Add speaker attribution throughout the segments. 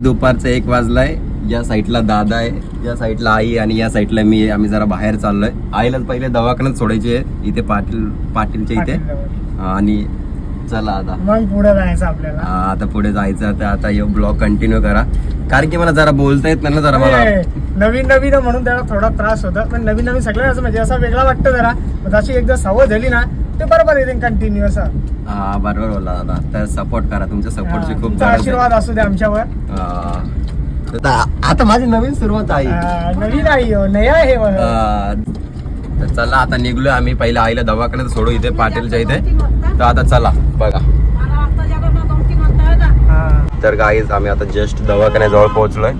Speaker 1: दुपारचं एक वाजलाय. या साईडला दादा आहे. या साईडला आई आणि या साईडला मी. आम्ही जरा बाहेर चाललोय. आईला पहिले दवाखान्यात सोडायची आहे. इथे पाटील पाटीलच्या इथे. आणि चला आता.
Speaker 2: मग पुढे जायचं आपल्याला.
Speaker 1: हा, आता पुढे जायचं तर आता हे ब्लॉग कंटिन्यू करा. कारण की मला जरा बोलता येत नाही ना जरा मला.
Speaker 2: नवीन नवीन आहे म्हणून त्याला थोडा त्रास होता. पण नवीन नवीन सगळ्यांना असं म्हणजे असं वेगळा वाटतं जरा. पण जशी एकदा सवय झाली ना ते बरोबर येते कंटिन्यू असं.
Speaker 1: हा बरोबर बोलला दादा. तर सपोर्ट करा. तुमच्या सपोर्टची
Speaker 2: हा,
Speaker 1: खूप
Speaker 2: तुमचा
Speaker 1: गरज आहे.
Speaker 2: आशीर्वाद असू दे आमच्यावर.
Speaker 1: हा. आता आता माझी नवीन सुरुवात आहे.
Speaker 2: नवीन आई हो, नया आहे
Speaker 1: तर चला आता निघलोय आम्ही. पहिला आईला दवाखान्यात सोडू इथे पाटीलच्या इथे. तर आता चला बघा.
Speaker 2: हा.
Speaker 1: तर गाईज आम्ही आता जस्ट दवाखान्याजवळ पोहोचलोय.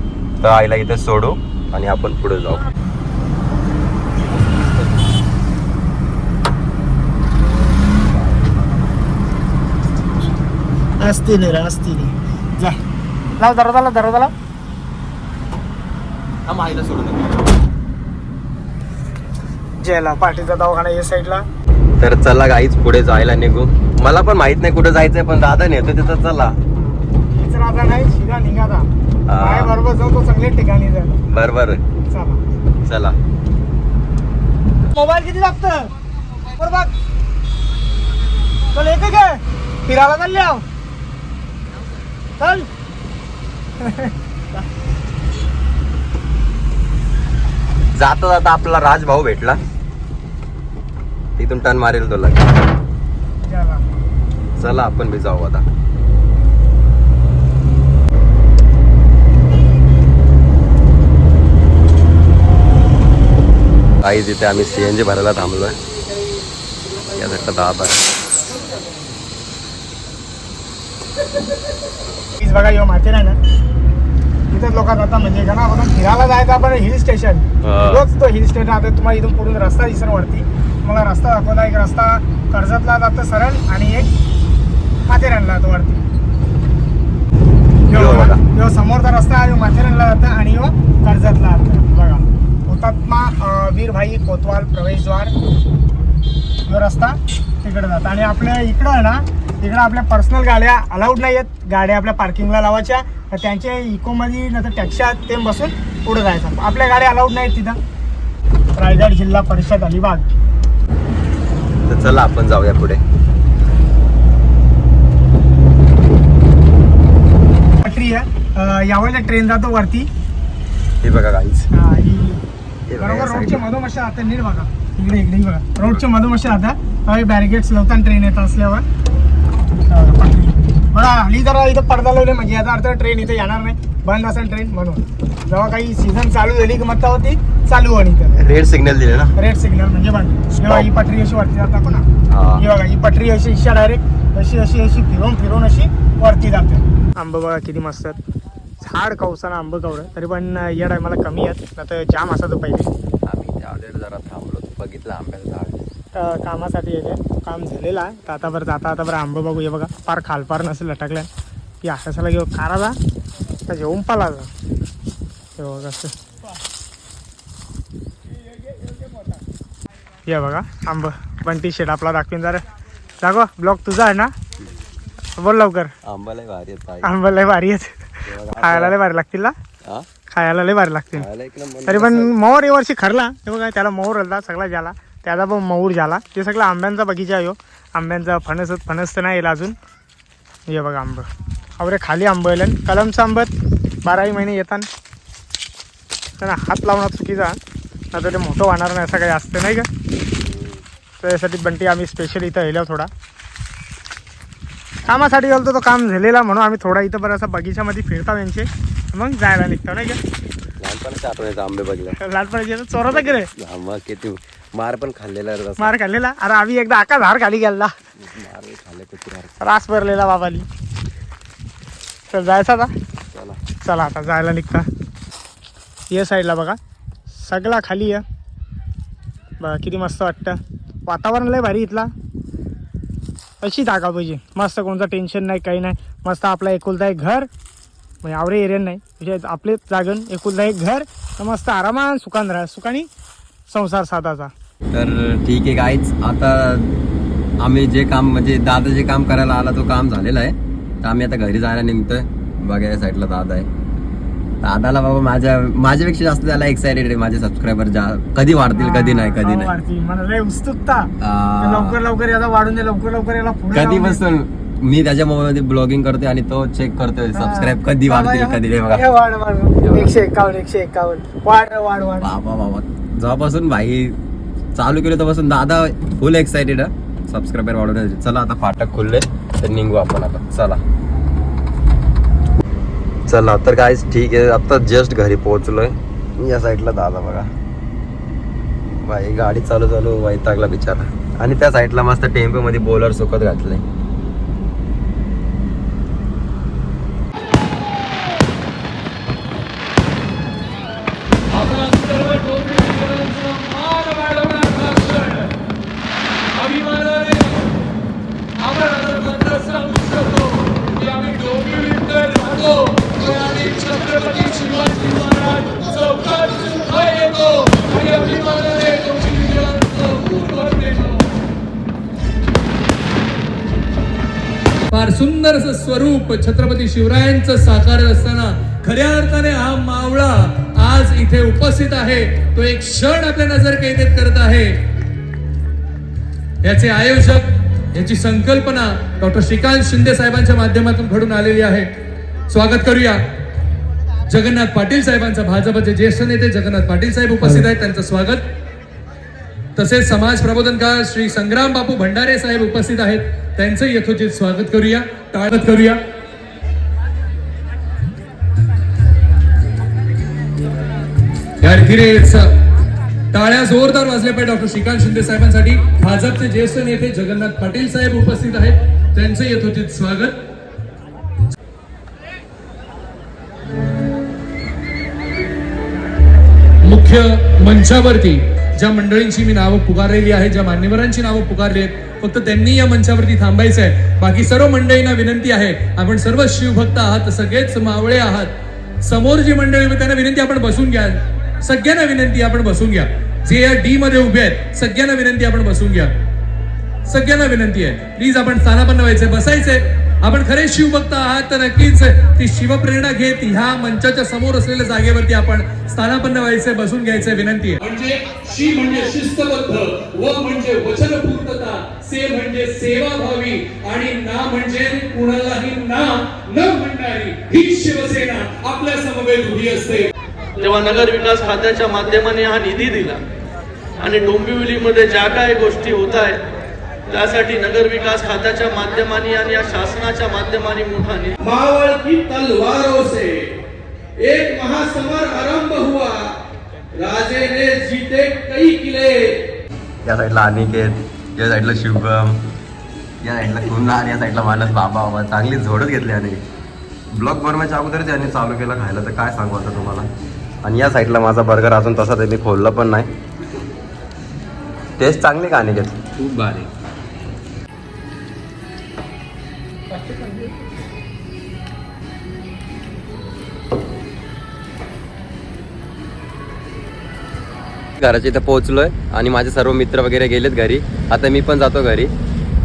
Speaker 1: तर आईला इथे सोडू आणि आपण पुढे जाऊ.
Speaker 2: असतील रे असतील जा. लाव दरवाजाला दरवाजाला
Speaker 1: आईला सोडू
Speaker 2: जेला पाटीलचा दवाखाना या साईडला
Speaker 1: तर चला गाईज पुढे जायला निघू. मला पण माहीत नाही कुठे जायचंय पण दादा नेतो तिथं चला.
Speaker 2: राहता नाही शिरा निघाता
Speaker 1: हा.
Speaker 2: काय बरोबर जाऊ तो चांगल्या ठिकाणी जा.
Speaker 1: बर बर
Speaker 2: चला.
Speaker 1: चला.
Speaker 2: मोबाईल किती लागतं? बरं बघ. चल येते काय फिरायला चालले आहो. चल.
Speaker 1: जाता जाता आपला राज भाऊ भेटला. तिथून टन मारेल तो लगेच.
Speaker 2: चला.
Speaker 1: आपण बी जाऊ आता. काही तिथे आम्ही सीएनजी भरायला थांबलोय. या साईडला दाब. आहे
Speaker 2: प्लीज बघा यो माथे नाही ना? इथेच लोक जातात म्हणजे का ना आपण फिरायला जायचं आपण हिल स्टेशन. रोज तो हिल स्टेशन आता तुम्हाला इथून पुढून रस्ता दिसेल वरती. तुम्हाला रस्ता दाखवला एक रस्ता कर्जतला जातं सरळ आणि एक माथेरानला जातो वरती. यो
Speaker 1: यो.
Speaker 2: यो समोरचा रस्ता आहे माथेरानला जातं आणि यो कर्जतला जातं. बघा. हुतात्मा वीरभाई कोतवाल प्रवेशद्वार जो रस्ता तिकडे जातो. आणि आपल्या इकडं आहे ना इकडं आपल्या पर्सनल गाड्या अलाउड नाही आहेत गाड्या आपल्या पार्किंगला लावायच्या. तर त्यांच्या इकोमध्ये नाही तर टॅक्स्या ते बसून पुढे जायचं. आपल्या गाड्या अलाउड नाहीत तिथं. रायगड जिल्हा परिषद अलिबाग.
Speaker 1: तर चला आपण जाऊया पुढे.
Speaker 2: पटरी आहे यावेळेला ट्रेन जातो वरती.
Speaker 1: हे बघा गाईच
Speaker 2: बरोबर रोडच्या. मधोमध आता नीट बघा. इकडे इकडे बघा. रोडच्या मधोमध आता. बॅरिगेट्स लावताना ट्रेन येत असल्यावर. बघा हल्ली जरा इथं पडदा लावले म्हणजे याचा अर्थ ट्रेन इथे येणार नाही. बंद असेल ट्रेन म्हणून. जेव्हा काही सीझन चालू झाली की मग तेव्हा ती चालू आणि इथं.
Speaker 1: रेड सिग्नल दिले ना?
Speaker 2: रेड सिग्नल म्हणजे बंद. जेव्हा ही पटरी अशी वरती जात आपण
Speaker 1: हा.
Speaker 2: बघा ही पटरी अशी इच्छा डायरेक्ट अशी अशी अशी फिरून फिरून अशी वरती जाते. आंब बघा किती मस्त आहेत. झाड कवसाना आंब कवडं तरी पण या टायमाला कमी आहेत. ना तर जाम असायचं पहिले.
Speaker 1: आम्ही जरा थांबलो. बघितलं आंब्याचं झाड.
Speaker 2: कामासाठी येते. काम झालेलं आहे. तर आता बरं जाता आता बरं आंब बघू. हे बघा फार खालपार नसेल लटकल्या. की आकाशाला घेऊ. काराला का घेऊन पालाचा हे बघा असं हे बघा आंब. बंटी शेड आपला दाखवीन जरा. दाखव ब्लॉग तुझा आहे ना? बोल लवकर.
Speaker 1: आंबाला भारी आहेत ताई.
Speaker 2: आंब लय भारी आहेत. खायला लय भारी लागतील ना? खायला लय भारी लागतील. तरी पण मोहर या वर्षी खरला. हे बघा त्याला मोहर आलता सगळा झाला त्याचा पण मोहर झाला. ते सगळं आंब्यांचा बगीचा आहे ह्यो. आंब्यांचा फणस फणस तर नाही येईल अजून. हे बघा आंब. अवरे खाली आंब येईल कलमचं आंबत बाराही महिने येतात त्यांना हात लावणं चुकीचा नाही तर ते मोठं वाहणार नाही असं काही असतं नाही का? त्याच्यासाठी बंटी आम्ही स्पेशल इथं येलो थोडा. कामासाठी गेलो तो काम झालेला म्हणून आम्ही थोडा इथं बरं असं बगीच्यामध्ये फिरतो यांचे. मग जायला निघतो नाही का?
Speaker 1: लहानपणाच्या आठवणीचा आंबे बघले
Speaker 2: लालपणाची चोराचा गेले
Speaker 1: किती मार पण खाल्लेला आहे.
Speaker 2: मार खाल्लेला? अरे आम्ही एकदा आका धार खाली गेला
Speaker 1: मार बी खाल्ले किती मार.
Speaker 2: रास भरलेला बाबाली. तर जायचं आता?
Speaker 1: चला.
Speaker 2: चला आता जायला निघता. ये साईडला बघा. सगळा खाली आहे. बघा किती मस्त वाटतं. वातावरण लय भारी इथला. अशी जागा पाहिजे. मस्त कोणतं टेन्शन नाही काही नाही. मस्त आपला एकुलता एक घर. म्हणजे आवरे एरियन नाही. म्हणजे आपलेच जागन एकुलता एक घर. तर मस्त आरामात सुखान राहा. सुखानी संसार साधाचा
Speaker 1: तर ठीक आहे गाईच आता आम्ही जे काम म्हणजे दादा जे काम करायला आला तो काम झालेलं आहे. तर आम्ही आता घरी जायला निघतोय. बघा या साईडला दादा आहे. दादाला बाबा माझ्या माझ्यापेक्षा जास्त त्याला एक्साइटेड आहे. माझे सबस्क्रायबर जा कधी वाढतील कधी नाही कधी नाही.
Speaker 2: उत्सुकता. लवकर लवकर याला वाढून दे लवकर लवकर याला पुढे
Speaker 1: कधी. बसून मी त्याच्या मोबाईल मध्ये ब्लॉगिंग करतोय आणि तो चेक करतोय. सबस्क्राईब कधी वाढतील कधी नाही
Speaker 2: बघ, एकशे एकावन्न एकशे एकावन्न. वाढ वाढ वाढ.
Speaker 1: बाबा बाबा. जेव्हापासून भाई चालू केलं तेव्हापासून दादा फुल एक्साइटेड सबस्क्रायबर वाढवण्यासाठी चला आता फाटक खुलले तर निघू आपण आता. चला. चला तर काय ठीक आहे. आता जस्ट घरी पोहोचलोय. या साईडला दादा बघा. भाई गाडी चालू चालू वैतागला बिचारा. आणि त्या साईडला मस्त टेम्पो मध्ये बोलर सुकत घातलंय.
Speaker 3: सुंदर स्वरूप छत्रपती शिवरायांचं साकार असताना खऱ्या अर्थाने हा मावळा आज इथे उपस्थित आहे. तो एक क्षण आपल्या नजर कैदेत करत आहे. याचे आयोजक याची संकल्पना डॉक्टर श्रीकांत शिंदे साहेबांच्या माध्यमातून घडून आलेली आहे. स्वागत करूया. जगन्नाथ पाटील साहेबांचा भाजपचे ज्येष्ठ नेते जगन्नाथ पाटील साहेब उपस्थित आहेत त्यांचं स्वागत. तसेच समाज प्रबोधनकार श्री संग्राम बापू भंडारे साहेब उपस्थित आहेत त्यांचं यथोचित स्वागत करूया. टाळत करूया. या रीतीने टाळ्या जोरदार वाजल्या पाहिजे डॉक्टर श्रीकांत शिंदे साहेबांसाठी. भाजपचे ज्येष्ठ नेते जगन्नाथ पाटील साहेब उपस्थित आहेत. त्यांचं यथोचित स्वागत. मुख्य मंचावरती ज्या मंडळींची मी नावं पुकारलेली आहे ज्या मान्यवरांची नावं पुकारली आहेत फक्त त्यांनी या मंचावरती थांबायचं आहे. बाकी सर्व मंडळींना विनंती आहे आपण सर्व शिवभक्त आहात सगळेच मावळे आहात. समोर जी मंडळी त्यांना विनंती आपण बसून घ्या. सगळ्यांना विनंती आपण बसून घ्या. जे या डी मध्ये उभे आहेत सगळ्यांना विनंती आपण बसून घ्या. सगळ्यांना विनंती आहे. प्लीज आपण स्थानापन्न व्हायचंय बसायचंय आपण खरे शिवभक्त आहात तर नक्कीच ती शिवप्रेरणा घेत ह्या मंचाच्या समोर असलेल्या जागेवरती आपण स्थानापन्न व्हायचंय बसून घ्यायचंय विनंती आहे. म्हणजे शी म्हणजे शिस्तबद्ध व म्हणजे वचनपूर्तता से म्हणजे सेवाभावी आणि ना म्हणजे कुणालाही ना न म्हणणारी ही शिवसेना आपल्या समवेत उभी असते.
Speaker 4: तेव्हा नगर विकास खात्याच्या माध्यमाने हा निधी दिला. आणि डोंबिवलीमध्ये ज्या काय गोष्टी होत आहेत त्यासाठी नगर विकास खात्याच्या माध्यमाने आणि या शासनाच्या माध्यमाने मोठा मावळ की तलवारों से एक महासमर आरंभ हुआ. राजे ने जीते कई किले.
Speaker 1: या साईडला अनिकेत या साईडला शुभम या साईडला कुन्हा आणि या साईडला मानस बाबा बाबा. चांगली झोडच घेतली आणि ब्लॉग बनवायच्या अगोदर त्यांनी चालू केलं खायला. तर काय सांगू आता तुम्हाला? आणि या साईडला माझा बर्गर अजून तसा ते मी खोललं पण नाही. टेस्ट चांगली का अनिकेत
Speaker 3: खूप भारी.
Speaker 1: घराच्या इथं पोहोचलोय आणि माझे सर्व मित्र वगैरे गेलेत घरी. आता मी पण जातो घरी.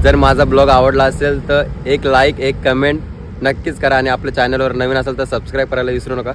Speaker 1: जर माझा ब्लॉग आवडला असेल तर एक लाईक एक कमेंट नक्कीच करा आणि आपल्या चॅनलवर नवीन असेल तर सबस्क्राईब करायला विसरू नका.